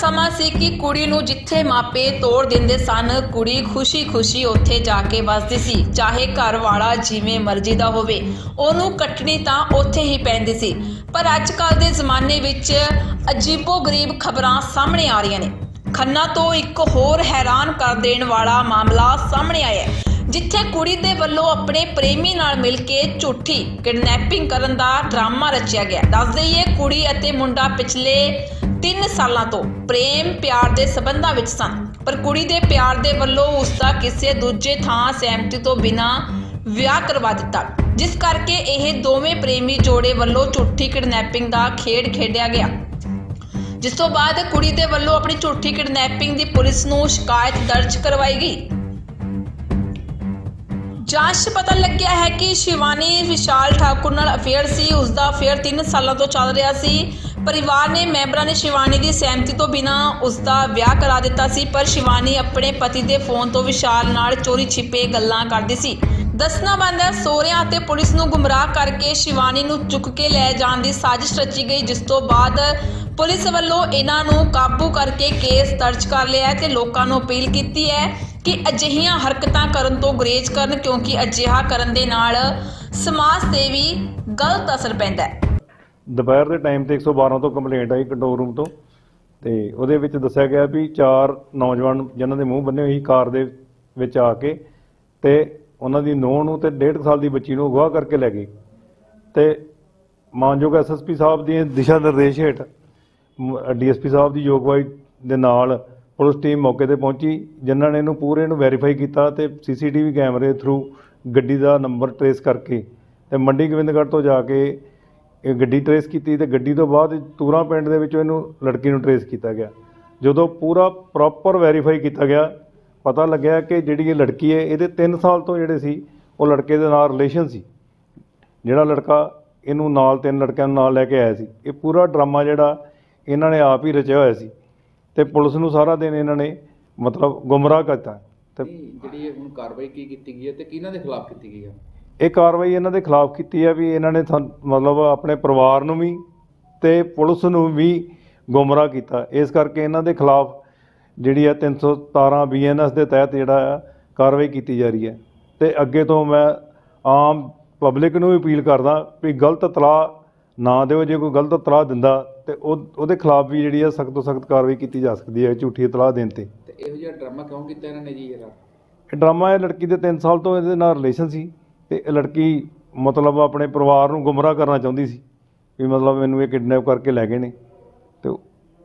ਸਮਾਂ ਸੀ ਕਿ ਕੁੜੀ ਨੂੰ ਜਿੱਥੇ ਮਾਪੇ ਤੋੜ ਦਿੰਦੇ ਸਨ, ਕੁੜੀ ਖੁਸ਼ੀ-ਖੁਸ਼ੀ ਉੱਥੇ ਜਾ ਕੇ ਵੱਸਦੀ ਸੀ। ਚਾਹੇ ਘਰ ਵਾਲਾ ਜਿਵੇਂ ਮਰਜ਼ੀ ਦਾ ਹੋਵੇ, ਉਹਨੂੰ ਕੱਟਣੀ ਤਾਂ ਉੱਥੇ ਹੀ ਪੈਂਦੀ ਸੀ। ਪਰ ਅੱਜ ਕੱਲ੍ਹ ਦੇ ਜ਼ਮਾਨੇ ਵਿੱਚ ਅਜੀਬੋ-ਗਰੀਬ ਖਬਰਾਂ ਸਾਹਮਣੇ ਆ ਰਹੀਆਂ ਨੇ। ਖੰਨਾ ਤੋਂ ਇੱਕ ਹੋਰ ਹੈਰਾਨ ਕਰ ਦੇਣ ਵਾਲਾ ਮਾਮਲਾ ਸਾਹਮਣੇ ਆਇਆ ਹੈ। ਜਿੱਥੇ ਕੁੜੀ ਦੇ ਵੱਲੋਂ ਆਪਣੇ ਪ੍ਰੇਮੀ ਨਾਲ ਮਿਲ ਕੇ ਝੂਠੀ ਕਿਡਨੈਪਿੰਗ ਕਰਨ ਦਾ ਡਰਾਮਾ ਰਚਿਆ ਗਿਆ। ਦੱਸ ਦਈਏ, ਕੁੜੀ ਅਤੇ ਮੁੰਡਾ ਪਿਛਲੇ 3 ਸਾਲਾਂ ਤੋਂ ਪ੍ਰੇਮ, ਪਿਆਰ ਦੇ ਸਬੰਧਾਂ ਵਿੱਚ ਸਨ, ਪਰ ਕੁੜੀ ਦੇ ਪਿਆਰ ਦੇ ਵੱਲੋਂ ਉਸ ਦਾ ਕਿਸੇ ਦੂਜੇ ਥਾਂ ਸਹਿਮਤੀ ਤੋਂ ਬਿਨਾਂ ਵਿਆਹ ਕਰਵਾ ਦਿੱਤਾ। ਜਿਸ ਕਰਕੇ ਇਹ ਦੋਵੇਂ ਪ੍ਰੇਮੀ ਜੋੜੇ ਵੱਲੋਂ ਝੂਠੀ ਕਿਡਨੈਪਿੰਗ ਦਾ ਖੇਡ ਖੇਡਿਆ ਗਿਆ। ਜਿਸ ਤੋਂ ਬਾਅਦ ਕੁੜੀ ਦੇ ਵੱਲੋਂ ਆਪਣੀ ਝੂਠੀ ਕਿਡਨੈਪਿੰਗ ਦੀ ਪੁਲਿਸ ਨੂੰ ਸ਼ਿਕਾਇਤ ਦਰਜ ਕਰਵਾਈ ਗਈ। ਜਾਂਚ 'ਚ ਪਤਾ ਲੱਗਿਆ ਹੈ ਕਿ ਸ਼ਿਵਾਨੀ ਵਿਸ਼ਾਲ ਠਾਕੁਰ ਨਾਲ ਅਫੇਅਰ ਸੀ। ਉਸ ਦਾ ਅਫੇਅਰ 3 ਸਾਲਾਂ ਤੋਂ ਚੱਲ ਰਿਹਾ ਸੀ। ਪਰਿਵਾਰ ਨੇ ਮੈਂਬਰਾਂ ਨੇ ਸ਼ਿਵਾਨੀ ਦੀ ਸਹਿਮਤੀ ਤੋਂ ਬਿਨਾਂ ਉਸ ਦਾ ਵਿਆਹ ਕਰਾ ਦਿੱਤਾ ਸੀ, ਪਰ ਸ਼ਿਵਾਨੀ ਆਪਣੇ ਪਤੀ ਦੇ ਫੋਨ ਤੋਂ ਵਿਸ਼ਾਲ ਨਾਲ ਚੋਰੀ ਛਿਪੇ ਗੱਲਾਂ ਕਰਦੀ ਸੀ। ਦੱਸਣਾ ਬੰਦਾ ਸੋਹਰਿਆਂ ਅਤੇ ਪੁਲਿਸ ਨੂੰ ਗੁੰਮਰਾਹ ਕਰਕੇ ਸ਼ਿਵਾਨੀ ਨੂੰ ਚੁੱਕ ਕੇ ਲੈ ਜਾਣ ਦੀ ਸਾਜ਼ਿਸ਼ ਰਚੀ ਗਈ, ਜਿਸ ਤੋਂ ਬਾਅਦ ਪੁਲਿਸ ਵੱਲੋਂ ਇਹਨਾਂ ਨੂੰ ਕਾਬੂ ਕਰਕੇ ਕੇਸ ਦਰਜ ਕਰ ਲਿਆ ਹੈ ਤੇ ਲੋਕਾਂ ਨੂੰ ਅਪੀਲ ਕੀਤੀ ਹੈ ਕਿ ਅਜਿਹੀਆਂ ਹਰਕਤਾਂ ਕਰਨ ਤੋਂ ਗੁਰੇਜ਼ ਕਰਨ, ਕਿਉਂਕਿ ਅਜਿਹਾ ਕਰਨ ਦੇ ਨਾਲ ਸਮਾਜ ਤੇ ਵੀ ਗਲਤ ਅਸਰ ਪੈਂਦਾ ਹੈ। ਦੁਪਹਿਰ ਦੇ ਟਾਈਮ ਤੇ 112 ਤੋਂ ਕੰਪਲੇਂਟ ਆਈ ਕੰਟਰੋਲ ਰੂਮ ਤੋਂ ਤੇ ਉਹਦੇ ਵਿੱਚ ਦੱਸਿਆ ਗਿਆ ਵੀ ਚਾਰ ਨੌਜਵਾਨ ਜਿਨ੍ਹਾਂ ਦੇ ਮੂੰਹ ਬੰਨੇ ਹੋਈ ਕਾਰ ਦੇ ਵਿੱਚ ਆ ਕੇ ਤੇ ਉਹਨਾਂ ਦੀ ਨੂੰਹ ਨੂੰ ਤੇ 1.5 ਸਾਲ ਦੀ ਬੱਚੀ ਨੂੰ ਅਗਵਾ ਕਰਕੇ ਲੈ ਗਏ। ਤੇ ਮਾਨਯੋਗ ਐਸਐਸਪੀ ਸਾਹਿਬ ਦੀ ਦਿਸ਼ਾ ਨਿਰਦੇਸ਼ ਹੇਠ ਡੀਐਸਪੀ ਸਾਹਿਬ ਦੀ ਯੋਗਵਾਈ ਦੇ ਨਾਲ ਪੁਲਿਸ ਟੀਮ ਮੌਕੇ ਤੇ ਪਹੁੰਚੀ, ਜਿਨ੍ਹਾਂ ਨੇ ਇਹਨੂੰ ਪੂਰੇ ਨੂੰ ਵੈਰੀਫਾਈ ਕੀਤਾ ਤੇ ਸੀਸੀਟੀਵੀ ਕੈਮਰੇ ਥਰੂ ਗੱਡੀ ਦਾ ਨੰਬਰ ਟਰੇਸ ਕਰਕੇ ਤੇ ਮੰਡੀ ਗੋਬਿੰਦਗੜ੍ਹ ਤੋਂ ਜਾ ਕੇ ਇਹ ਗੱਡੀ ਟਰੇਸ ਕੀਤੀ ਤੇ ਗੱਡੀ ਤੋਂ ਬਾਅਦ ਤੂਰਾ ਪਿੰਡ ਦੇ ਵਿੱਚੋਂ ਇਹਨੂੰ ਲੜਕੀ ਨੂੰ ਟਰੇਸ ਕੀਤਾ ਗਿਆ। ਜਦੋਂ ਪੂਰਾ ਪ੍ਰੋਪਰ ਵੈਰੀਫਾਈ ਕੀਤਾ ਗਿਆ, ਪਤਾ ਲੱਗਿਆ ਕਿ ਜਿਹੜੀ ਇਹ ਲੜਕੀ ਹੈ, ਇਹਦੇ 3 ਸਾਲ ਤੋਂ ਜਿਹੜੇ ਸੀ, ਉਹ ਲੜਕੇ ਦੇ ਨਾਲ ਰਿਲੇਸ਼ਨ ਸੀ। ਜਿਹੜਾ ਲੜਕਾ ਇਹਨੂੰ ਨਾਲ ਤਿੰਨ ਲੜਕਿਆਂ ਨੂੰ ਨਾਲ ਲੈ ਕੇ ਆਇਆ ਸੀ। ਇਹ ਪੂਰਾ ਡਰਾਮਾ ਜਿਹੜਾ ਇਹਨਾਂ ਨੇ ਆਪ ਹੀ ਰਚਿਆ ਹੋਇਆ ਸੀ। ਤੇ ਪੁਲਿਸ ਨੂੰ ਸਾਰਾ ਦਿਨ ਇਹਨਾਂ ਨੇ ਮਤਲਬ ਗੁੰਮਰਾਹ ਕਰਤਾ। ਤੇ ਨਹੀਂ, ਜਿਹੜੀ ਇਹ ਹੁਣ ਕਾਰਵਾਈ ਕੀ ਕੀਤੀ ਗਈ ਹੈ ਤੇ ਕਿਹਨਾਂ ਦੇ ਖਿਲਾਫ ਕੀਤੀ ਗਈ ਹੈ? ਇਹ ਕਾਰਵਾਈ ਇਹਨਾਂ ਦੇ ਖਿਲਾਫ ਕੀਤੀ ਹੈ ਵੀ ਇਹਨਾਂ ਨੇ ਸਾਨੂੰ- ਮਤਲਬ ਆਪਣੇ ਪਰਿਵਾਰ ਨੂੰ ਵੀ ਤੇ ਪੁਲਿਸ ਨੂੰ ਵੀ ਗੁੰਮਰਾਹ ਕੀਤਾ। ਇਸ ਕਰਕੇ ਇਹਨਾਂ ਦੇ ਖਿਲਾਫ ਜਿਹੜੀ ਹੈ 317 ਬੀਐਨਐਸ ਦੇ ਤਹਿਤ ਜਿਹੜਾ ਆ ਕਾਰਵਾਈ ਕੀਤੀ ਜਾ ਰਹੀ ਹੈ। ਤੇ ਅੱਗੇ ਤੋਂ ਮੈਂ ਆਮ ਪਬਲਿਕ ਨੂੰ ਵੀ ਅਪੀਲ ਕਰਦਾ ਵੀ ਗਲਤ ਇਤਲਾਹ ਨਾ ਦਿਓ ਜੇ ਕੋਈ ਗਲਤ ਇਤਲਾਹ ਦਿੰਦਾ ਤੇ ਉਹ ਉਹਦੇ ਖਿਲਾਫ ਵੀ ਜਿਹੜੀ ਹੈ ਸਖਤ ਤੋਂ ਸਖਤ ਕਾਰਵਾਈ ਕੀਤੀ ਜਾ ਸਕਦੀ ਹੈ ਝੂਠੀ ਇਤਲਾਹ ਦੇਣ ਤੇ। ਤੇ ਇਹੋ ਜਿਹਾ ਡਰਾਮਾ ਕਿਉਂ ਕੀਤਾ ਇਹਨਾਂ ਨੇ ਜੀ ਯਾਰ ਇਹ ਡਰਾਮਾ ਇਹ ਲੜਕੀ ਦੇ 3 ਸਾਲ ਤੋਂ ਇਹਦੇ ਨਾਲ ਰਿਲੇਸ਼ਨ ਸੀ ਤੇ ਇਹ ਲੜਕੀ ਮਤਲਬ ਆਪਣੇ ਪਰਿਵਾਰ ਨੂੰ ਗੁੰਮਰਾਹ ਕਰਨਾ ਚਾਹੁੰਦੀ ਸੀ ਵੀ ਮਤਲਬ ਮੈਨੂੰ ਇਹ ਕਿਡਨੈਪ ਕਰਕੇ ਲੈ ਗਏ ਨੇ। ਤੇ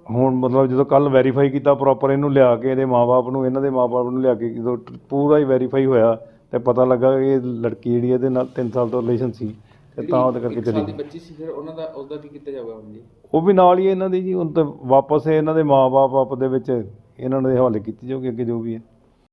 ਹੁਣ ਮਤਲਬ ਜਦੋਂ ਕੱਲ ਵੈਰੀਫਾਈ ਕੀਤਾ ਪ੍ਰੋਪਰ ਇਹਨੂੰ ਲਿਆ ਕੇ ਇਹਦੇ ਮਾਪੇ ਨੂੰ ਇਹਨਾਂ ਦੇ ਮਾਪੇ ਨੂੰ ਲਿਆ ਕੇ ਜਦੋਂ ਪੂਰਾ ਹੀ ਵੈਰੀਫਾਈ ਹੋਇਆ ਤੇ ਪਤਾ ਲੱਗਾ ਕਿ ਇਹ ਲੜਕੀ ਜਿਹੜੀ ਇਹਦੇ ਨਾਲ 3 ਸਾਲ ਤੋਂ ਰਿਲੇਸ਼ਨ ਸੀ ਤੇ ਤਾਂ ਉਹਦੇ ਕਰਕੇ ਚਲੀ ਗਈ। ਬੱਚੀ ਸੀ ਫਿਰ ਉਹਨਾਂ ਦਾ ਉਹਦਾ ਕੀ ਕੀਤਾ ਜਾਊਗਾ ਹੁਣ ਜੀ? ਉਹ ਵੀ ਨਾਲ ਹੀ ਇਹਨਾਂ ਦੀ ਜੀ, ਹੁਣ ਤਾਂ ਵਾਪਸ ਇਹਨਾਂ ਦੇ ਮਾਪੇ ਆਪ ਦੇ ਵਿੱਚ ਇਹਨਾਂ ਦੇ ਹਵਾਲੇ ਕੀਤੀ ਜਾਊਗੀ ਅੱਗੇ ਜੋ ਵੀ ਹੈ।